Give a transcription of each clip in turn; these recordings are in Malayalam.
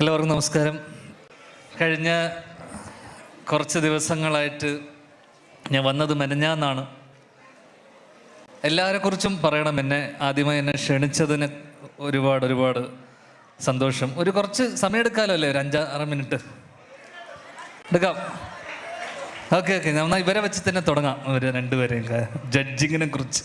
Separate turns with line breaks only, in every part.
എല്ലാവർക്കും നമസ്കാരം. കഴിഞ്ഞ കുറച്ച് ദിവസങ്ങളായിട്ട് ഞാൻ വന്നത് മെനഞ്ഞാന്നാണ്. എല്ലാവരെക്കുറിച്ചും പറയണം എന്നെ. ആദ്യമായി എന്നെ ക്ഷണിച്ചതിന് ഒരുപാട് ഒരുപാട് സന്തോഷം. ഒരു കുറച്ച് സമയം എടുക്കാമല്ലോ അല്ലേ? ഒരു അഞ്ചാറ് മിനിറ്റ്. എടുക്കാം. Okay okay. എന്നാൽ ഇവരെ വെച്ച് തന്നെ തുടങ്ങാം. ഇവർ രണ്ടുപേരെയും. ജഡ്ജിങ്ങിനെ കുറിച്ച്.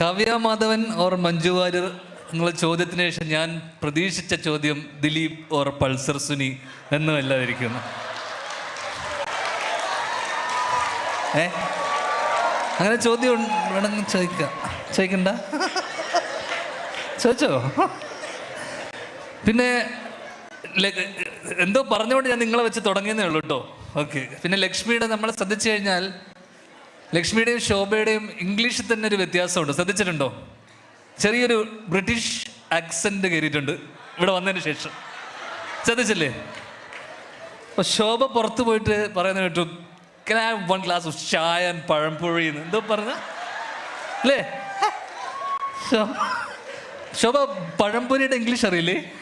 കാവ്യ മാധവൻ ഓർ മഞ്ജു വാര്യർ എന്നുള്ള ചോദ്യത്തിന് ശേഷം ഞാൻ പ്രതീക്ഷിച്ച ചോദ്യം ദിലീപ് ഓർ പൾസർ സുനി എന്നുമല്ലാതിരിക്കുന്നു ഏ? അങ്ങനെ ചോദ്യം വേണമെങ്കിൽ ചോദിക്കാം. ചോദിക്കണ്ട? ചോദിച്ചോ? പിന്നെ എന്തോ പറഞ്ഞുകൊണ്ട് ഞാൻ നിങ്ങളെ വെച്ച് തുടങ്ങിയെന്നേ ഉള്ളൂ കേട്ടോ ഓക്കെ. പിന്നെ ലക്ഷ്മിയുടെ നമ്മൾ ശ്രദ്ധിച്ചു കഴിഞ്ഞാൽ ലക്ഷ്മിയുടെയും ശോഭയുടെയും ഇംഗ്ലീഷിൽ തന്നെ ഒരു വ്യത്യാസമുണ്ട്. ശ്രദ്ധിച്ചിട്ടുണ്ടോ? ചെറിയൊരു ബ്രിട്ടീഷ് ആക്സെന്റ് കയറിയിട്ടുണ്ട്. ഇവിടെ വന്നതിന് ശേഷം. ശ്രദ്ധിച്ചില്ലേ? അപ്പോൾ ശോഭ പുറത്ത് പോയിട്ട് പറയുന്ന കേട്ടു "Can I have one glass of chai and pazhampori എന്ന്? എന്തോ പറഞ്ഞ അല്ലേ? ശോഭ പഴംപൊരിയുടെ ഇംഗ്ലീഷ് അറിയില്ലേ?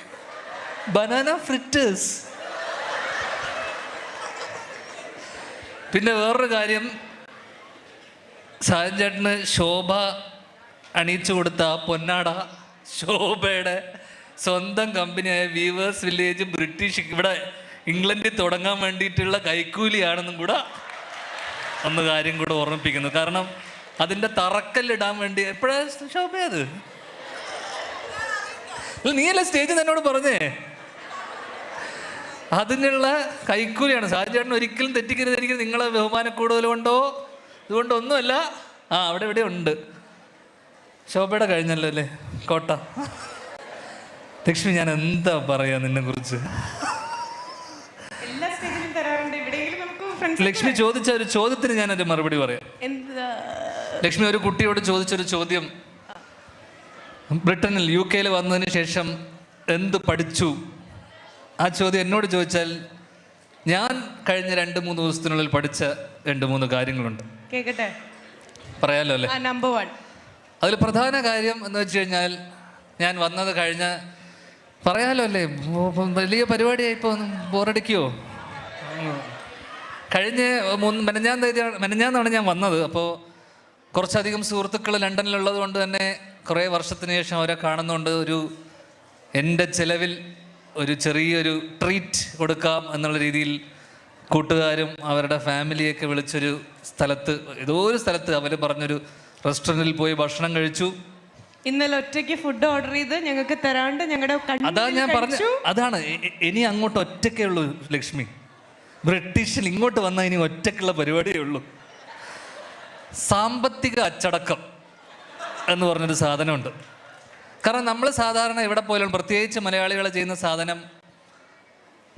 ബനാന ഫ്രിറ്റേഴ്സ് പിന്നെ വേറൊരു കാര്യം സാജൻ ചേട്ടന് ശോഭ അണിയിച്ചു കൊടുത്ത പൊന്നാട ശോഭയുടെ സ്വന്തം കമ്പനിയായ വീവേഴ്സ് വില്ലേജ് ബ്രിട്ടീഷ് ഇവിടെ ഇംഗ്ലണ്ടിൽ തുടങ്ങാൻ വേണ്ടിയിട്ടുള്ള കൈക്കൂലിയാണെന്നും കൂടെ ഒന്ന് കാര്യം കൂടെ ഓർമ്മിപ്പിക്കുന്നു. കാരണം അതിന്റെ തറക്കല്ലിടാൻ വേണ്ടി എപ്പോഴാ ശോഭ അത് നീയല്ലേ സ്റ്റേജിൽ എന്നോട് പറഞ്ഞേ? അതിനുള്ള കൈക്കൂലിയാണ്. സാഹചര്യം ഒരിക്കലും തെറ്റിക്കരുത്. എനിക്ക് നിങ്ങളെ ബഹുമാനക്കൂടുതലുണ്ടോ ഇതുകൊണ്ടൊന്നുമല്ല. ആ അവിടെ ഇവിടെ ഉണ്ട്. ശോഭയുടെ കഴിഞ്ഞല്ലോ അല്ലേ? കോട്ട. ലക്ഷ്മി ഞാൻ എന്താ പറയാ നിന്നെ കുറിച്ച് ലക്ഷ്മി ചോദിച്ച ഒരു ചോദ്യത്തിന് ഞാൻ ഞാനൊരു മറുപടി പറയാം. ലക്ഷ്മി ഒരു കുട്ടിയോട് ചോദിച്ചൊരു ചോദ്യം. ബ്രിട്ടനിൽ യു കെയിൽ വന്നതിന് ശേഷം എന്ത് പഠിച്ചു? ആ ചോദ്യം എന്നോട് ചോദിച്ചാൽ ഞാൻ കഴിഞ്ഞ രണ്ട് മൂന്ന് ദിവസത്തിനുള്ളിൽ പഠിച്ച രണ്ട് മൂന്ന് കാര്യങ്ങളുണ്ട്.
കേക്കട്ടെ?
പറയാലോ അല്ലേ?
നമ്പർ വൺ
അതിൽ പ്രധാന കാര്യം എന്ന് വെച്ച് കഴിഞ്ഞാൽ ഞാൻ വന്നത് കഴിഞ്ഞ പറയാലോ അല്ലേ? വലിയ പരിപാടിയായി ഇപ്പോൾ ബോറടിക്കുമോ കഴിഞ്ഞ മെനഞ്ഞാൻ തീയതി മെനഞ്ഞാന്നാണ് ഞാൻ വന്നത്. അപ്പോൾ കുറച്ചധികം സുഹൃത്തുക്കൾ ലണ്ടനിലുള്ളത് കൊണ്ട് തന്നെ കുറേ വർഷത്തിന് ശേഷം അവരെ കാണുന്നുണ്ട്. ഒരു എന്റെ ചിലവിൽ ഒരു ചെറിയൊരു ട്രീറ്റ് കൊടുക്കാം എന്നുള്ള രീതിയിൽ കൂട്ടുകാരും അവരുടെ ഫാമിലിയൊക്കെ വിളിച്ചൊരു സ്ഥലത്ത് ഏതോ ഒരു സ്ഥലത്ത് അവർ പറഞ്ഞൊരു റെസ്റ്റോറന്റിൽ പോയി ഭക്ഷണം കഴിച്ചു.
ഇന്നലെ ഒറ്റയ്ക്ക് ഫുഡ് ഓർഡർ ചെയ്ത് ഞങ്ങൾക്ക് തരാണ്ട് ഞങ്ങളുടെ
അതാ ഞാൻ പറഞ്ഞു അതാണ്. ഇനി അങ്ങോട്ട് ഒറ്റക്കേ ഉള്ളൂ ലക്ഷ്മി. ബ്രിട്ടീഷിൽ ഇങ്ങോട്ട് വന്നാൽ ഇനി ഒറ്റക്കുള്ള പരിപാടിയേ ഉള്ളൂ. സാമ്പത്തിക അച്ചടക്കം എന്ന് പറഞ്ഞൊരു സാധനമുണ്ട്. കാരണം നമ്മൾ സാധാരണ ഇവിടെ പോയാലും പ്രത്യേകിച്ച് മലയാളികൾ ചെയ്യുന്ന സാധനം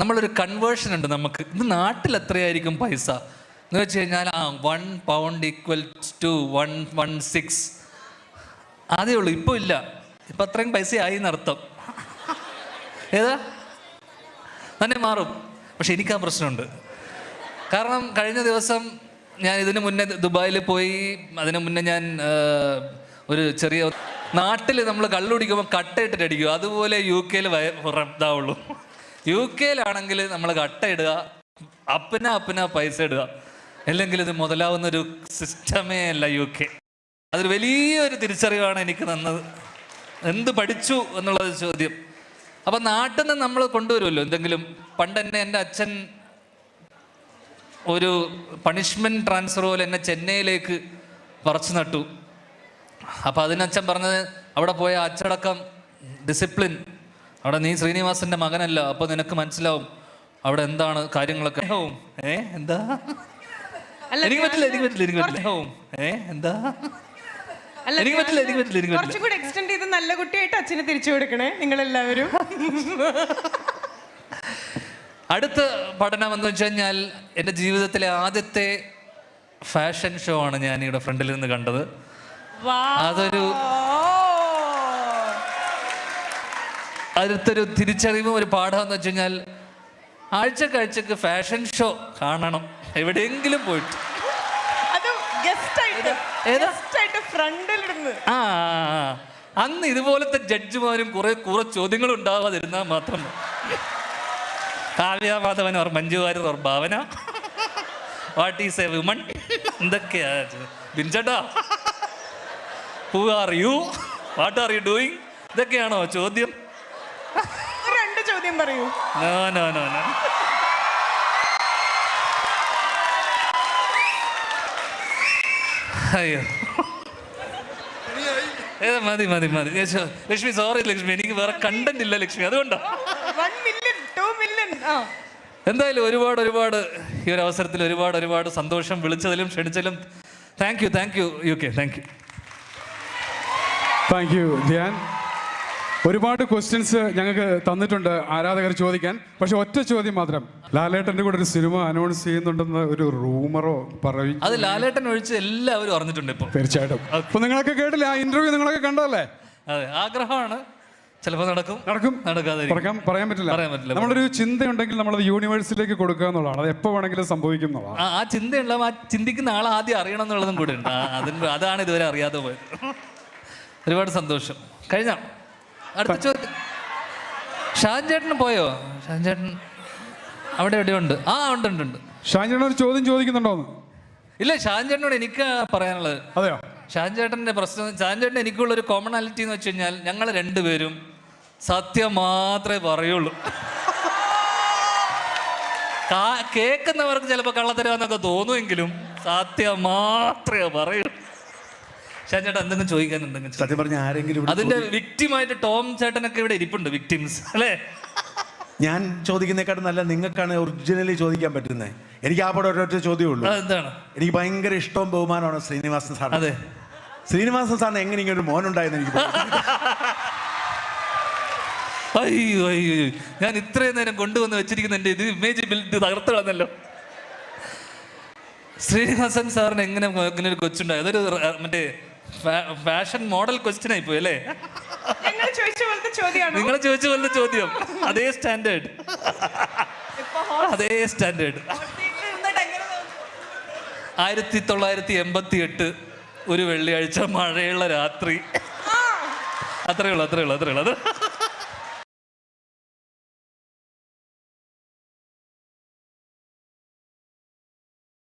നമ്മളൊരു കൺവേർഷൻ ഉണ്ട് നമുക്ക്. ഇത് നാട്ടിൽ എത്രയായിരിക്കും പൈസ? എന്ന് വെച്ച് കഴിഞ്ഞാൽ ആ one pound equal to one one six അതേ ഉള്ളൂ ഇപ്പോൾ ഇല്ല. ഇപ്പം അത്രയും പൈസ ആയി എന്നർത്ഥം ഏതാ? തന്നെ മാറും. പക്ഷെ എനിക്ക് ആ പ്രശ്നമുണ്ട്. കാരണം കഴിഞ്ഞ ദിവസം ഞാൻ ഇതിന് മുന്നേ ദുബായിൽ പോയി അതിനു മുന്നേ ഞാൻ ഒരു ചെറിയ നാട്ടിൽ നമ്മൾ കള്ളുടിക്കുമ്പോൾ കട്ടയിട്ടിട്ട് അടിക്കും. അതുപോലെ യു കെയിൽ ഇതാവുള്ളൂ. യു കെയിലാണെങ്കിൽ നമ്മൾ കട്ട ഇടുക അപ്പന അപ്പന പൈസ ഇടുക. അല്ലെങ്കിൽ ഇത് മുതലാവുന്ന ഒരു സിസ്റ്റമേ അല്ല യു കെ. അതൊരു വലിയൊരു തിരിച്ചറിവാണ് എനിക്ക് തന്നത്. എന്ത് പഠിച്ചു എന്നുള്ളത് ചോദ്യം. അപ്പം നാട്ടിൽ നിന്ന് നമ്മൾ കൊണ്ടുവരുമല്ലോ. എന്തെങ്കിലും പണ്ട് എന്നെ എന്റെ അച്ഛൻ ഒരു പണിഷ്മെന്റ് ട്രാൻസ്ഫർ പോലെ എന്നെ ചെന്നൈയിലേക്ക് പറിച്ചു നട്ടു. അപ്പോൾ അതിനച്ഛൻ പറഞ്ഞത് അവിടെ പോയ അച്ചടക്കം ഡിസിപ്ലിൻ അവിടെ നീ ശ്രീനിവാസന്റെ മകനല്ല അപ്പോൾ നിനക്ക് മനസ്സിലാവും അവിടെ എന്താണ് കാര്യങ്ങളൊക്കെ. ഏ എന്താ? എനിക്ക് പറ്റില്ല എനിക്ക് പറ്റില്ല എനിക്ക് പറ്റില്ല. ഓ ഏ എന്താ? എനിക്ക് പറ്റില്ല എനിക്ക് പറ്റില്ല എനിക്ക് പറ്റില്ല.
കുറച്ചും കൂടി എക്സ്റ്റെൻഡ് ചെയ്ത് നല്ല കുട്ടിയായിട്ട് അച്ഛനെ തിരിച്ചു കൊടുക്കണേ നിങ്ങൾ എല്ലാവരും
അടുത്ത പഠനം എന്ന് വെച്ച് കഴിഞ്ഞാൽ എന്റെ ജീവിതത്തിലെ ആദ്യത്തെ ഫാഷൻ ഷോ ആണ് ഞാൻ ഇവിടെ ഫ്രണ്ടിൽ നിന്ന് കണ്ടത്. അതൊരു അടുത്തൊരു തിരിച്ചറിവും ഒരു പാഠം എന്ന് വെച്ച് കഴിഞ്ഞാൽ ആഴ്ചക്കാഴ്ചക്ക് ഫാഷൻ ഷോ കാണണം. എവിടെയെങ്കിലും പോയിട്ട്. ആ അന്ന് ഇതുപോലത്തെ ജഡ്ജിമാരും കുറെ കുറെ ചോദ്യങ്ങൾ ഉണ്ടാവാതിരുന്നാൽ മാത്രം മതി. Kavya Madhavan or Manju Warrier or Bhavana. What is a women എന്തൊക്കെയാ? ബിൻചേട്ടാ. Who are you what are you doing ഇതൊക്കെയാണോ ചോദ്യം?
രണ്ട് ചോദ്യം പറയൂ.
നോ നോ നോ നോ അയ്യോ. ഏത് മതി മതി മതി. ലക്ഷ്മി സോറി ലക്ഷ്മി എനിക്ക് വേറെ കണ്ടന്റ് ഇല്ല ലക്ഷ്മി. അതുകൊണ്ടോ? എന്തായാലും ഒരുപാട് ഒരുപാട് ഈ ഒരു അവസരത്തിൽ ഒരുപാട് ഒരുപാട് സന്തോഷം വിളിച്ചതിലും ക്ഷണിച്ചതിലും thank you thank you U K thank you
thank you Dhyan ഒരുപാട് ക്വസ്റ്റ്യൻസ് ഞങ്ങൾക്ക് തന്നിട്ടുണ്ട് ആരാധകർ ചോദിക്കാൻ. പക്ഷെ ഒറ്റ ചോദ്യം മാത്രം. ലാലേട്ടന്റെ കൂടെ ഒരു സിനിമ അനൗൺസ് ചെയ്യുന്നുണ്ടെന്ന് ഒരു റൂമറോ പറയും.
അത് ലാലേട്ടൻ ഒഴിച്ച് എല്ലാവരും അറിഞ്ഞിട്ടുണ്ട് ഇപ്പോൾ
തീർച്ചയായിട്ടും. അപ്പൊ നിങ്ങളൊക്കെ കേട്ടില്ല? ആ ഇന്റർവ്യൂ നിങ്ങളൊക്കെ കണ്ടല്ലേ
അതെ ആഗ്രഹമാണ്. ചിലപ്പോൾ നടക്കും.
നടക്കും.
നടക്കാതെ
പറയാൻ പറ്റില്ല.
പറയാൻ പറ്റില്ല.
നമ്മളൊരു ചിന്തയുണ്ടെങ്കിൽ നമ്മൾ യൂണിവേഴ്സിലേക്ക് കൊടുക്കുക എന്നുള്ളതാണ്. അത് എപ്പോൾ വേണമെങ്കിലും സംഭവിക്കും എന്നുള്ളതാണ്.
ആ ചിന്തയുള്ള ആ ചിന്തിക്കുന്ന ആളെ ആദ്യം അറിയണം എന്നുള്ളതും കൂടെ ഉണ്ട്. അതിന് അതാണ് ഇതുവരെ അറിയാതെ പോയത്. ഒരുപാട് സന്തോഷം. കഴിഞ്ഞ? അടുത്ത ചോദ്യം. ഷാൻ ചേട്ടൻ പോയോ? ഷാൻ ചേട്ടൻ അവിടെ എവിടെ ഉണ്ട്. ആ ഉണ്ട് ഉണ്ട് ഉണ്ട്.
ഷാൻചേട്ടൻ ഒരു ചോദ്യം ചോദിക്കുന്നുണ്ടോന്ന്
ഇല്ല ഷാൻചേട്ടനോട് എനിക്ക് പറയാനുള്ളത്.
അതെയോ?
ഷാൻചേട്ടന്റെ പ്രശ്നം ഷാൻചേട്ടൻ എനിക്കുള്ള ഒരു കോമണാലിറ്റി എന്ന് വെച്ച് കഴിഞ്ഞാൽ ഞങ്ങൾ രണ്ടുപേരും സത്യം മാത്രമേ പറയുള്ളൂ. കാ- കേൾക്കുന്നവർക്ക് ചിലപ്പോൾ കള്ളത്തരവാന്നൊക്കെ തോന്നുമെങ്കിലും സത്യം മാത്രമേ പറയുള്ളൂ ചേട്ടൻ എന്തെങ്കിലും ചോദിക്കാനുണ്ടെങ്കിൽ
സത്യം പറഞ്ഞ ആരെങ്കിലും
അതിന്റെ വിക്ടിമായിട്ട് ടോം ചേട്ടനൊക്കെ ഇവിടെ ഇരിപ്പുണ്ട് വിക്ടിംസ് അല്ലേ?
ഞാൻ ചോദിക്കുന്നേക്കാട്ടും നല്ല നിങ്ങൾക്കാണ് ഒറിജിനലി ചോദിക്കാൻ പറ്റുന്നത് എനിക്ക് ആ പടം ഒരൊറ്റ ചോദ്യം ഉള്ളൂ
എന്താണ്
എനിക്ക് ഭയങ്കര ഇഷ്ടവും ബഹുമാനമാണ് ശ്രീനിവാസൻ സാർ
അതെ.
ശ്രീനിവാസൻ സാറിന് എങ്ങനെ ഇങ്ങനെ ഒരു മോനുണ്ടായെന്ന് എനിക്ക്.
അയ്യോ അയ്യോ. ഞാൻ ഇത്രയും നേരം കൊണ്ടുവന്ന് വെച്ചിരിക്കുന്ന എന്റെ ഇത് ഇമേജ് ബിൽഡ് തകർത്ത് കളഞ്ഞല്ലോ ശ്രീനിവാസൻ സാറിന് എങ്ങനെ ഇങ്ങനെ ഒരു കൊച്ചുണ്ടായി? അതൊരു മറ്റേ ഫാഷൻ മോഡൽ ക്വസ്റ്റ്യൻ പോയി അല്ലേ?
ഞങ്ങൾ ചോദിച്ച പോലത്തെ ചോദ്യമാണ്?
നിങ്ങൾ ചോദിച്ച പോലത്തെ ചോദ്യം. അതേ സ്റ്റാൻഡേർഡ് അതേ സ്റ്റാൻഡേർഡ്? ആയിരത്തി തൊള്ളായിരത്തി എൺപത്തി എട്ട് ഒരു വെള്ളിയാഴ്ച മഴയുള്ള രാത്രി. അത്രയുള്ളൂ അത്രയുള്ളൂ അത്രയുള്ളൂ അത്രയുള്ളൂ അത്